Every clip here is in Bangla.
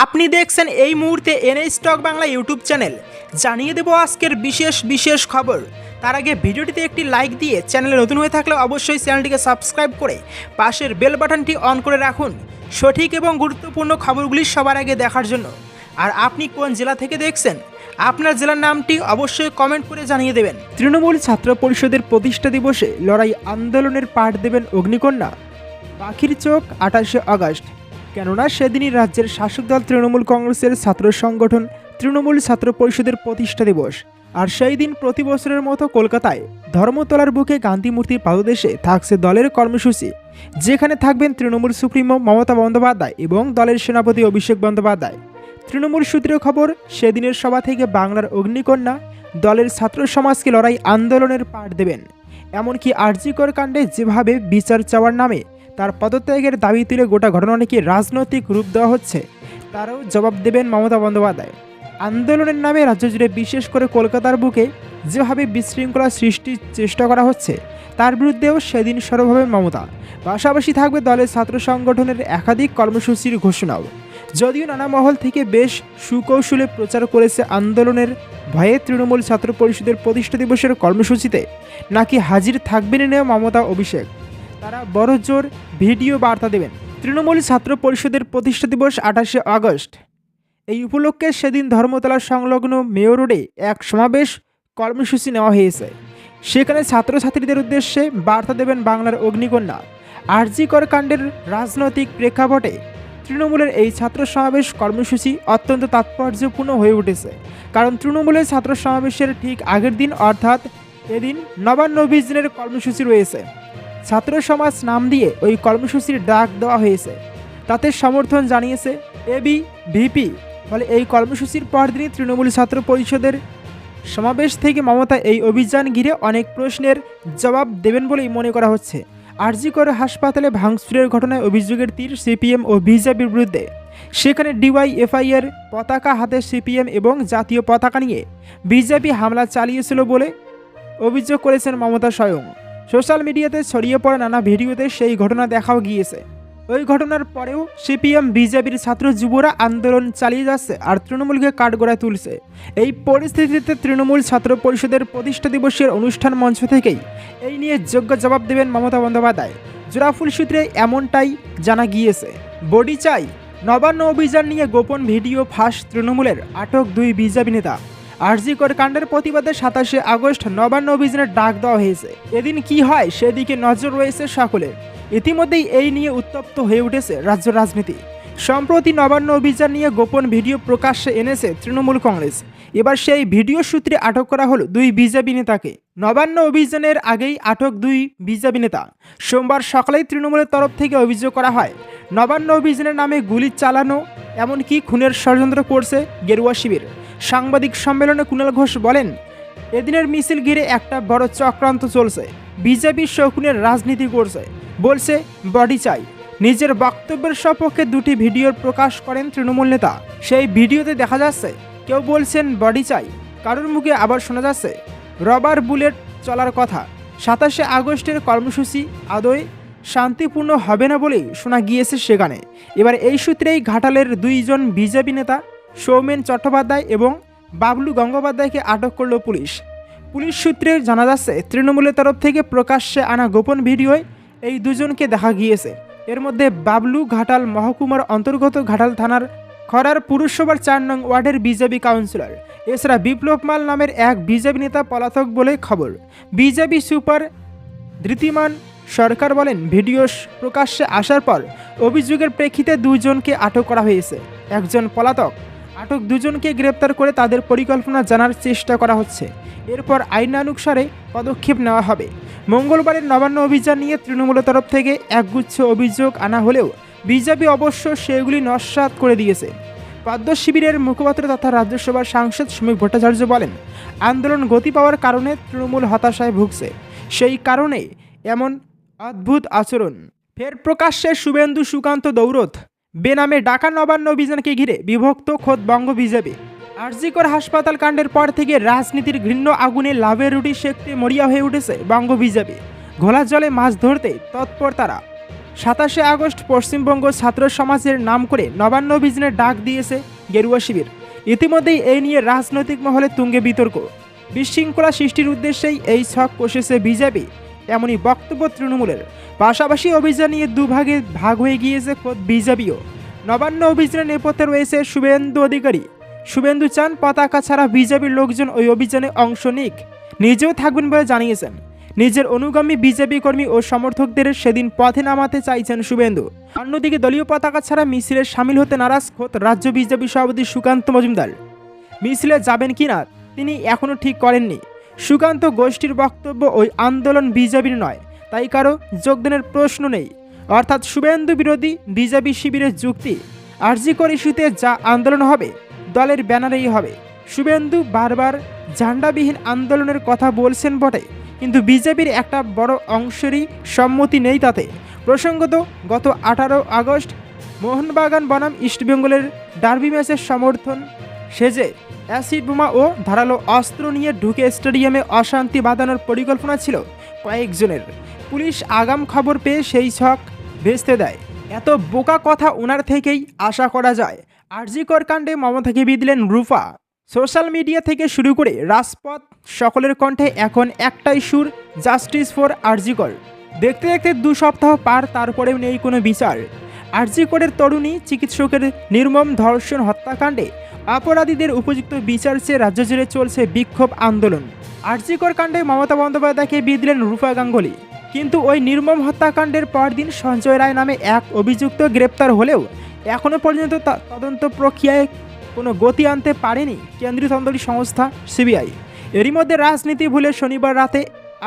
আপনি দেখছেন এই মুহূর্তে NA stock Bangla YouTube channel. জানিয়ে দেব আজকের বিশেষ বিশেষ খবর। তার আগে ভিডিওটিতে একটি লাইক দিয়ে চ্যানেলে নতুন হয়ে থাকলে অবশ্যই চ্যানেলটিকে সাবস্ক্রাইব করে পাশের বেল বাটনটি অন করে রাখুন। সঠিক এবং গুরুত্বপূর্ণ খবরগুলি সবার আগে দেখার জন্য। আর আপনি কোন জেলা থেকে দেখছেন? আপনার জেলার নামটি অবশ্যই কমেন্ট করে জানিয়ে দেবেন। তৃণমূল ছাত্র পরিষদের প্রতিষ্ঠা দিবসে লড়াই আন্দোলনের পাঠ দেবেন অগ্নিকন্যা। পাখির চোখ আঠাশে আগস্ট। কেননা সেদিনই রাজ্যের শাসক দল তৃণমূল কংগ্রেসের ছাত্র সংগঠন তৃণমূল ছাত্র পরিষদের প্রতিষ্ঠা দিবস। আর সেই দিন প্রতি বছরের মতো কলকাতায় ধর্মতলার বুকে গান্ধী মূর্তির পাদদেশে থাকছে দলের কর্মসূচি, যেখানে থাকবেন তৃণমূল সুপ্রিমো মমতা বন্দ্যোপাধ্যায় এবং দলের সেনাপতি অভিষেক বন্দ্যোপাধ্যায়। তৃণমূল সূত্রে খবর, সেদিনের সভা থেকে বাংলার অগ্নিকন্যা দলের ছাত্র সমাজকে লড়াই আন্দোলনের পাঠ দেবেন। এমনকি আরজিকর কাণ্ডে যেভাবে বিচার চাওয়ার নামে তার পদত্যাগের দাবি তুলে গোটা ঘটনাটিকে রাজনৈতিক রূপ দেওয়া হচ্ছে। তারও জবাব দেবেন মমতা বন্দ্যোপাধ্যায়। আন্দোলনের নামে রাজ্য জুড়ে বিশেষ করে কলকাতার বুকে যেভাবে বিশৃঙ্খলা সৃষ্টির চেষ্টা করা হচ্ছে, তার বিরুদ্ধেও সেদিন সরবভাবে মমতা। পাশাপাশি থাকবে দলের ছাত্র সংগঠনের একাধিক কর্মসূচির ঘোষণাও। যদিও নানা মহল থেকে বেশ সুকৌশলে প্রচার করেছে আন্দোলনের ভয়ে তৃণমূল ছাত্র পরিষদের প্রতিষ্ঠা দিবসের কর্মসূচিতে, নাকি হাজির থাকবেন এনেও মমতা অভিষেক। তারা বড় জোর ভিডিও বার্তা দেবেন। তৃণমূল ছাত্র পরিষদের প্রতিষ্ঠা দিবস আঠাশে আগস্ট। এই উপলক্ষে সেদিন ধর্মতলা সংলগ্ন মেয়র রোডে এক সমাবেশ কর্মসূচি নেওয়া হয়েছে। সেখানে ছাত্রছাত্রীদের উদ্দেশ্যে বার্তা দেবেন বাংলার অগ্নিকন্যা। আরজিকর কাণ্ডের রাজনৈতিক প্রেক্ষাপটে তৃণমূলের এই ছাত্র সমাবেশ কর্মসূচি অত্যন্ত তাৎপর্যপূর্ণ হয়ে উঠেছে। কারণ তৃণমূলের ছাত্র সমাবেশের ঠিক আগের দিন অর্থাৎ এদিন নবান্ন অভিযানের কর্মসূচি রয়েছে। ছাত্র সমাজ নাম দিয়ে ওই কর্মসূচির ডাক দেওয়া হয়েছে। তাতে সমর্থন জানিয়েছে এবি ভিপি ফলে এই কর্মসূচির পরদিনই তৃণমূল ছাত্র পরিষদের সমাবেশ থেকে মমতা এই অভিযান ঘিরে অনেক প্রশ্নের জবাব দেবেন বলেই মনে করা হচ্ছে। আরজিকর হাসপাতালে ভাঙচুরের ঘটনায় অভিযোগের তীর সিপিএম ও বিজেপির বিরুদ্ধে। সেখানে ডিওয়াইএফআই এর পতাকা হাতে সিপিএম এবং জাতীয় পতাকা নিয়ে বিজেপি হামলা চালিয়েছিল বলে অভিযোগ করেছেন মমতা স্বয়ং। সোশ্যাল মিডিয়াতে ছড়িয়ে পড়া নানা ভিডিওতে সেই ঘটনা দেখাও গিয়েছে। ওই ঘটনার পরেও সিপিএম, বিজেপির ছাত্র যুবরা আন্দোলন চালিয়ে যাচ্ছে আর তৃণমূলকে কাঠগড়ায় তুলছে। এই পরিস্থিতিতে তৃণমূল ছাত্র পরিষদের প্রতিষ্ঠা দিবসের অনুষ্ঠান মঞ্চ থেকেই এই নিয়ে যোগ্য জবাব দেবেন মমতা বন্দ্যোপাধ্যায়। জোড়াফুল সূত্রে এমনটাই জানা গিয়েছে। বডি চাই, নবান্ন অভিযান নিয়ে গোপন ভিডিও ফাঁস তৃণমূলের, আটক দুই বিজেপি নেতা। আরজিকর কাণ্ডের প্রতিবাদে সাতাশে আগস্ট নবান্ন অভিযানের ডাক দেওয়া হয়েছে। এদিন কি হয় সেদিকে নজর রয়েছে সকলের। ইতিমধ্যেই এই নিয়ে উত্তপ্ত হয়ে উঠেছে রাজ্য রাজনীতি। সম্প্রতি নবান্ন অভিযান নিয়ে গোপন ভিডিও প্রকাশ্যে এনেছে তৃণমূল কংগ্রেস। এবার সেই ভিডিও সূত্রে আটক করা হলো দুই বিজেপি নেতাকে। নবান্ন অভিযানের আগেই আটক দুই বিজেপি নেতা। সোমবার সকালেই তৃণমূলের তরফ থেকে অভিযোগ করা হয়, নবান্ন অভিযানের নামে গুলি চালানো, এমনকি খুনের ষড়যন্ত্র করছে গেরুয়া শিবির। সাংবাদিক সম্মেলনে কুণাল ঘোষ বলেন, এদিনের মিছিল ঘিরে একটা বড় চক্রান্ত চলছে। বিজেপি শকুনের রাজনীতি করছে। বলছে, বডি চাই। নিজের বক্তব্যের সপক্ষে দুটি ভিডিওর প্রকাশ করেন তৃণমূল নেতা। সেই ভিডিওতে দেখা যাচ্ছে, কেউ বলছেন, বডি চাই। কারোর মুখে আবার শোনা যাচ্ছে, রবার বুলেট চলার কথা। সাতাশে আগস্টের কর্মসূচি আদৌ শান্তিপূর্ণ হবে না বলেই শোনা গিয়েছে সেখানে। এবার এই সূত্রেই ঘাটালের দুইজন বিজেপি নেতা সৌমেন চট্টোপাধ্যায় এবং বাবলু গঙ্গোপাধ্যায়কে আটক করল পুলিশ। পুলিশ সূত্রে জানা যাচ্ছে, তৃণমূলের তরফ থেকে প্রকাশ্যে আনা গোপন ভিডিওয় এই দুজনকে দেখা গিয়েছে। এর মধ্যে বাবলু ঘাটাল মহকুমার অন্তর্গত ঘাটাল থানার খরার পুরসভার চার নং ওয়ার্ডের বিজেপি কাউন্সিলর। এছাড়া বিপ্লব মাল নামের এক বিজেপি নেতা পলাতক বলে খবর। বিজেপি সুপার ধৃতিমান সরকার বলেন, ভিডিও প্রকাশ্যে আসার পর অভিযোগের প্রেক্ষিতে দুজনকে আটক করা হয়েছে। একজন পলাতক আটক দুজনকে গ্রেপ্তার করে তাদের পরিকল্পনা জানার চেষ্টা করা হচ্ছে। এরপর আইনানুসারে পদক্ষেপ নেওয়া হবে। মঙ্গলবারের নবান্ন অভিযান নিয়ে তৃণমূলের তরফ থেকে একগুচ্ছ অভিযোগ আনা হলেও বিজেপি অবশ্য সেগুলি নস্বাত করে দিয়েছে। পদ্ম শিবিরের মুখপাত্র তথা রাজ্যসভার সাংসদ শ্রমিক ভট্টাচার্য বলেন, আন্দোলন গতি পাওয়ার কারণে তৃণমূল হতাশায় ভুগছে। সেই কারণে এমন অদ্ভুত আচরণ। ফের প্রকাশ্যে শুভেন্দু সুকান্ত দৌরথ বেনামে ডাকা নবান্ন অভিযানকে ঘিরে বিভক্ত খোদ বঙ্গ বিজেপি আরজিকর হাসপাতাল কাণ্ডের পর থেকে রাজনীতির ঘৃণ্য আগুনে লাভের রুটি সেকতে মরিয়া হয়ে উঠেছে বঙ্গ বিজেপি ঘোলা জলে মাছ ধরতে তৎপর তারা। সাতাশে আগস্ট পশ্চিমবঙ্গ ছাত্র সমাজের নাম করে নবান্ন অভিযানের ডাক দিয়েছে গেরুয়া শিবির। ইতিমধ্যেই এই নিয়ে রাজনৈতিক মহলে তুঙ্গে বিতর্ক। বিশৃঙ্খলা সৃষ্টির উদ্দেশ্যেই এই ছক কষেছে বিজেপি। এমনই বক্তব্য তৃণমূলের। পাশাপাশি অভিযান নিয়ে দুভাগে ভাগ হয়ে গিয়েছে খোদ বিজেপিও। নবান্ন অভিযানের নেপথ্যে রয়েছে শুভেন্দু অধিকারী। শুভেন্দু চান পতাকা ছাড়া বিজেপির লোকজন ওই অভিযানে অংশ নিক। নিজেও থাকবেন বলে জানিয়েছেন। নিজের অনুগামী বিজেপি কর্মী ও সমর্থকদের সেদিন পথে নামাতে চাইছেন শুভেন্দু। অন্যদিকে দলীয় পতাকা ছাড়া মিছিলে সামিল হতে নারাজ খোদ রাজ্য বিজেপি সভাপতি সুকান্ত মজুমদার। মিছিলে যাবেন কিনা তিনি এখনও ঠিক করেননি। সুকান্ত গোষ্ঠীর বক্তব্য ওই আন্দোলন বিজেপির নয়, তাই কারও যোগদানের প্রশ্ন নেই। অর্থাৎ শুভেন্দু বিরোধী বিজেপি শিবিরের যুক্তি আরজিকর ইস্যুতে যা আন্দোলন হবে, দলের ব্যানারেই হবে। শুভেন্দু বারবার ঝান্ডাবিহীন আন্দোলনের কথা বলছেন বটে, কিন্তু বিজেপির একটা বড় অংশেরই সম্মতি নেই তাতে। প্রসঙ্গত, গত আঠারো আগস্ট মোহনবাগান বনাম ইস্টবেঙ্গলের ডার্বি ম্যাচের সমর্থন সেজে অ্যাসিড বোমা ও ধারালো অস্ত্র নিয়ে ঢুকে স্টেডিয়ামে অশান্তি বাঁধানোর পরিকল্পনা ছিল কয়েকজনের। পুলিশ আগাম খবর পেয়ে সেই ছক ভেস্তে দেয়। এত বোকা কথা ওনার থেকেই আশা করা যায়। আরজিকর কাণ্ডে মমতাকে বিদলেন রূপা। সোশ্যাল মিডিয়া থেকে শুরু করে রাজপথ সকলের কণ্ঠে এখন একটাই সুর, জাস্টিস ফর আরজিকর দেখতে দেখতে দু সপ্তাহ পার, তারপরেও নেই কোনো বিচার। আরজিকরের তরুণী চিকিৎসকের নির্মম ধর্ষণ হত্যাকাণ্ডে অপরাধীদের উপযুক্ত বিচার চেয়ে রাজ্য জুড়ে চলছে বিক্ষোভ আন্দোলন। আরজিকর কাণ্ডে মমতা বন্দ্যোপাধ্যায়কে বিদলেন রূপা গাঙ্গুলি। কিন্তু ওই নির্মম হত্যাকাণ্ডের পরদিন সঞ্জয় রায় নামে এক অভিযুক্ত গ্রেপ্তার হলেও এখনও পর্যন্ত তদন্ত প্রক্রিয়ায় কোনো গতি আনতে পারেনি কেন্দ্রীয় তদন্তকারী সংস্থা সিবিআই। এরই মধ্যে রাজনীতি ভুলে শনিবার রাতে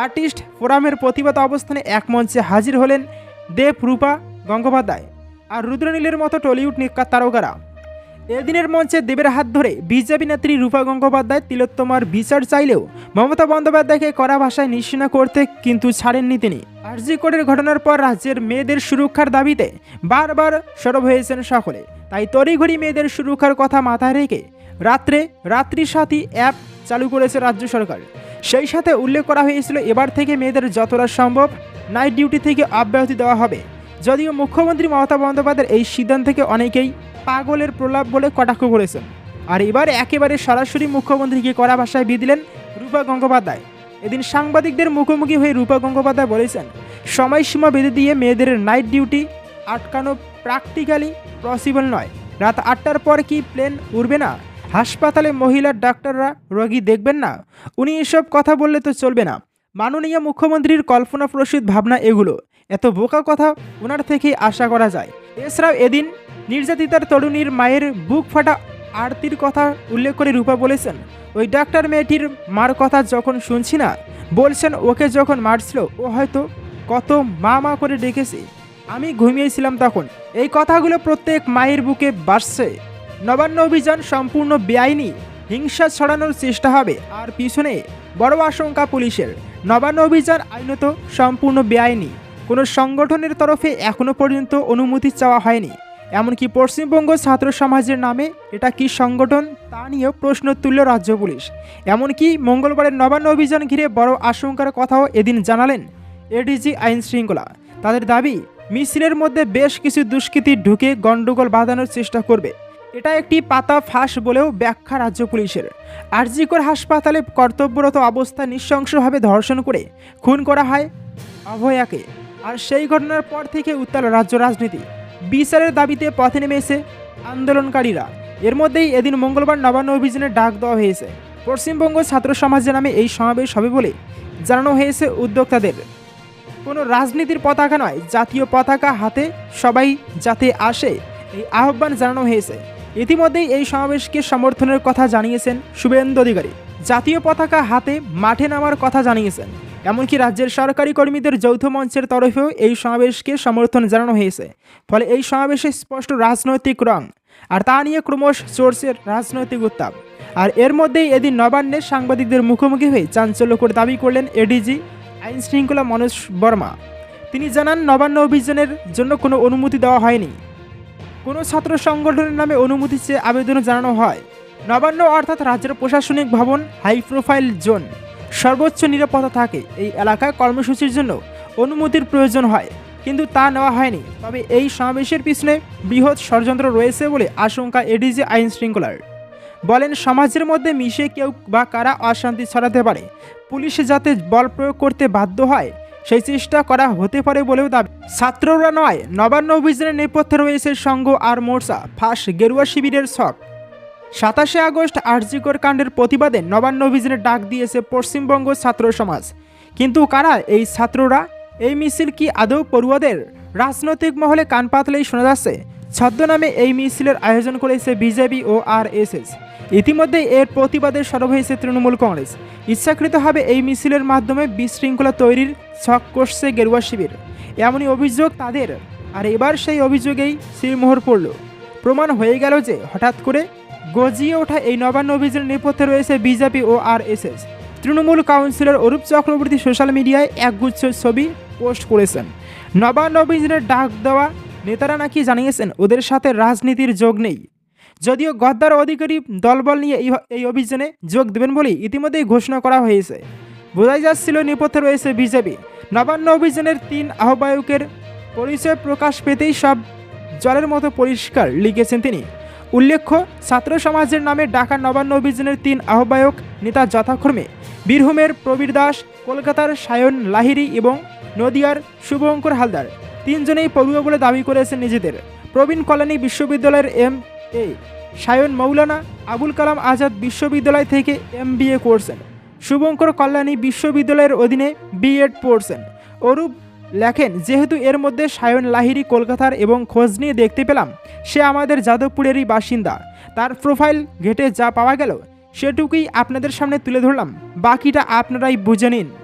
আর্টিস্ট ফোরামের প্রতিবাদ অবস্থানে এক মঞ্চে হাজির হলেন দেব রূপা গঙ্গোপাধ্যায় আর রুদ্রনীলের মতো টলিউড নিকা তারকারা। এদিনের মঞ্চে দেবের হাত ধরে বিজেপি নেত্রী রূপা গঙ্গোপাধ্যায় তিলোত্তমার বিচার চাইলেও মমতা বন্দ্যোপাধ্যায়কে কড়া ভাষায় নিশ্চিনা করতে কিন্তু ছাড়েননি তিনি। আরজি কোডের ঘটনার পর রাজ্যের মেয়েদের সুরক্ষার দাবিতে বারবার সরব হয়েছেন সকলে। তাই তড়িঘড়ি মেয়েদের সুরক্ষার কথা মাথায় রেখে রাত্রে রাত্রি সাথী অ্যাপ চালু করেছে রাজ্য সরকার। সেই সাথে উল্লেখ করা হয়েছিল এবার থেকে মেয়েদের যতটা সম্ভব নাইট ডিউটি থেকে অব্যাহতি দেওয়া হবে। যদিও মুখ্যমন্ত্রী মমতা বন্দ্যোপাধ্যায়ের এই সিদ্ধান্ত থেকে অনেকেই পাগলের প্রলাপ বলে কটাক্ষ করেছেন। আর এবার একেবারে সরাসরি মুখ্যমন্ত্রীকে কড়া ভাষায় বিয়ে রূপা গঙ্গোপাধ্যায়। এদিন সাংবাদিকদের মুখোমুখি হয়ে রূপা গঙ্গোপাধ্যায় বলেছেন, সময়সীমা বেঁধে দিয়ে মেয়েদের নাইট ডিউটি আটকানো প্র্যাকটিক্যালি পসিবল নয়। রাত আটটার পর কি প্লেন উড়বে না? হাসপাতালে মহিলার ডাক্তাররা রোগী দেখবেন না? উনি এসব কথা বললে তো চলবে না। মাননীয় মুখ্যমন্ত্রীর কল্পনাপ্রসূত ভাবনা এগুলো। এত বোকা কথা ওনার থেকেই আশা করা যায়। এছাড়াও এদিন নির্যাতিতার তরুণীর মায়ের বুক ফাটা আরতির কথা উল্লেখ করে রূপা বলেছেন, ওই ডাক্তার মেয়েটির মার কথা যখন শুনছি না, বলছেন ওকে যখন মারছিল, ও হয়তো কত মা মা করে ডেকেছে। আমি ঘুমিয়েছিলাম তখন। এই কথাগুলো প্রত্যেক মায়ের বুকে বাসছে নবান্ন অভিযান সম্পূর্ণ বেআইনি। হিংসা ছড়ানোর চেষ্টা হবে। আর পিছনে বড় আশঙ্কা পুলিশের। নবান্ন অভিযান আইনত সম্পূর্ণ বেআইনি। কোনো সংগঠনের তরফে এখনও পর্যন্ত অনুমতি চাওয়া হয়নি। এমনকি পশ্চিমবঙ্গ ছাত্র সমাজের নামে এটা কি সংগঠন তা নিয়েও প্রশ্ন তুলল রাজ্য পুলিশ। এমনকি মঙ্গলবারের নবান্ন অভিযান ঘিরে বড় আশঙ্কার কথাও এদিন জানালেন এডিজি আইন শৃঙ্খলা। তাদের দাবি, মিছিলের মধ্যে বেশ কিছু দুষ্কৃতী ঢুকে গণ্ডগোল বাঁধানোর চেষ্টা করবে। এটা একটি পাতা ফাঁস বলেও ব্যাখ্যা রাজ্য পুলিশের। আরজিকর হাসপাতালে কর্তব্যরত অবস্থা নৃশংসভাবে ধর্ষণ করে খুন করা হয় অভয়াকে আর সেই ঘটনার পর থেকে উত্তাল রাজ্য রাজনীতি। বিচারের দাবিতে পথে নেমেছে আন্দোলনকারীরা। এর মধ্যেই এদিন মঙ্গলবার নবান্ন অভিযানের ডাক দেওয়া হয়েছে। পশ্চিমবঙ্গ ছাত্র সমাজের নামে এই সমাবেশ হবে বলে জানানো হয়েছে উদ্যোক্তাদের। কোনো রাজনীতির পতাকা নয়, জাতীয় পতাকা হাতে সবাই যাতে আসে, এই আহ্বান জানানো হয়েছে। ইতিমধ্যেই এই সমাবেশকে সমর্থনের কথা জানিয়েছেন শুভেন্দু অধিকারী। জাতীয় পতাকা হাতে মাঠে নামার কথা জানিয়েছেন। এমনকি রাজ্যের সরকারি কর্মীদের যৌথ মঞ্চের তরফেও এই সমাবেশকে সমর্থন জানানো হয়েছে। ফলে এই সমাবেশে স্পষ্ট রাজনৈতিক রং, আর তা নিয়ে ক্রমশ চলছে রাজনৈতিক উত্তাপ। আর এর মধ্যেই এদিন নবান্নে সাংবাদিকদের মুখোমুখি হয়ে চাঞ্চল্যকর দাবি করলেন এডিজি আইন শৃঙ্খলা মনোজ বর্মা। তিনি জানান, নবান্ন অভিযানের জন্য কোনো অনুমতি দেওয়া হয়নি। কোনো ছাত্র সংগঠনের নামে অনুমতি চেয়ে আবেদনও জানানো হয়। নবান্ন অর্থাৎ রাজ্যের প্রশাসনিক ভবন হাই প্রোফাইল জোন। সর্বোচ্চ নিরাপত্তা থাকে এই এলাকায় কর্মসূচির জন্য। অনুমতির প্রয়োজন হয়, কিন্তু তা নেওয়া হয়নি। তবে এই সমাবেশের পিছনে বৃহৎ ষড়যন্ত্র রয়েছে বলে আশঙ্কা এডিজি আইন শৃঙ্খলার। বলেন, সমাজের মধ্যে মিশে কেউ বা কারা অশান্তি ছড়াতে পারে, পুলিশ যাতে বল প্রয়োগ করতে বাধ্য হয়, সেই চেষ্টা করা হতে পারে বলেও দাবি। ছাত্ররা নয়, নবান্ন অভিযানের নেপথ্যে রয়েছে সংঘ আর মোর্চা, ফাঁস, গেরুয়া শিবিরের ছক। সাতাশে আগস্ট আরজিকর কাণ্ডের প্রতিবাদে নবান্ন অভিযানের ডাক দিয়েছে পশ্চিমবঙ্গ ছাত্র সমাজ। কিন্তু কারা এই ছাত্ররা? এই মিছিল কি আদৌ পড়ুয়াদের? রাজনৈতিক মহলে কান পাতলেই শোনা যাচ্ছে, ছদ্মনামে এই মিছিলের আয়োজন করেছে বিজেপি ও আরএসএস। ইতিমধ্যে এর প্রতিবাদে সরব হয়েছে তৃণমূল কংগ্রেস। ইচ্ছাকৃতভাবে এই মিছিলের মাধ্যমে বিশৃঙ্খলা তৈরির ছক কষছে গেরুয়া শিবির। এমনই অভিযোগ তাদের। আর এবার সেই অভিযোগেই শ্রীমোহর পড়ল। প্রমাণ হয়ে গেল যে হঠাৎ করে গজিয়ে ওঠা এই নবান্ন অভিযানের নেপথ্যে রয়েছে বিজেপি ও RSS. Trinamool councillor Arup Chakraborty social মিডিয়ায় একগুচ্ছ ছবি পোস্ট করেছেন। নবান্ন অভিযানের ডাক দেওয়া নেতারা নাকি জানিয়েছেন, ওদের সাথে রাজনীতির যোগ নেই। যদিও গদ্দার অধিকারী দলবল নিয়ে এই অভিযানে যোগ দেবেন বলেই ইতিমধ্যেই ঘোষণা করা হয়েছে। বোঝাই যাচ্ছিল, নেপথ্যে রয়েছে বিজেপি। নবান্ন অভিযানের তিন আহ্বায়কের পরিচয় প্রকাশ পেতেই সব জলের মতো পরিষ্কার লিখেছেন তিনি। উল্লেখ্য, ছাত্র সমাজের নামে ঢাকা নবান্ন অভিযানের তিন আহ্বায়ক নেতা যথাক্রমে বীরভূমের প্রবীর দাস, কলকাতার সায়ন লাহিরি এবং নদিয়ার শুভঙ্কর হালদার। তিনজনেই পড়ুয়া বলে দাবি করেছেন নিজেদের। প্রবীণ কল্যাণী বিশ্ববিদ্যালয়ের এম এ সায়ন মৌলানা আবুল কালাম আজাদ বিশ্ববিদ্যালয় থেকে এম বি এ করছেন। শুভঙ্কর কল্যাণী বিশ্ববিদ্যালয়ের অধীনে বিএড পড়ছেন। অরূপ লেখেন, যেহেতু এর মধ্যে সায়ন লাহিরি কলকাতার এবং খোঁজ নিয়ে দেখতে পেলাম, সে আমাদের যাদবপুরেরই বাসিন্দা। তার প্রোফাইল ঘেটে যা পাওয়া গেল, সেটুকুই আপনাদের সামনে তুলে ধরলাম। বাকিটা আপনারাই বুঝে নিন।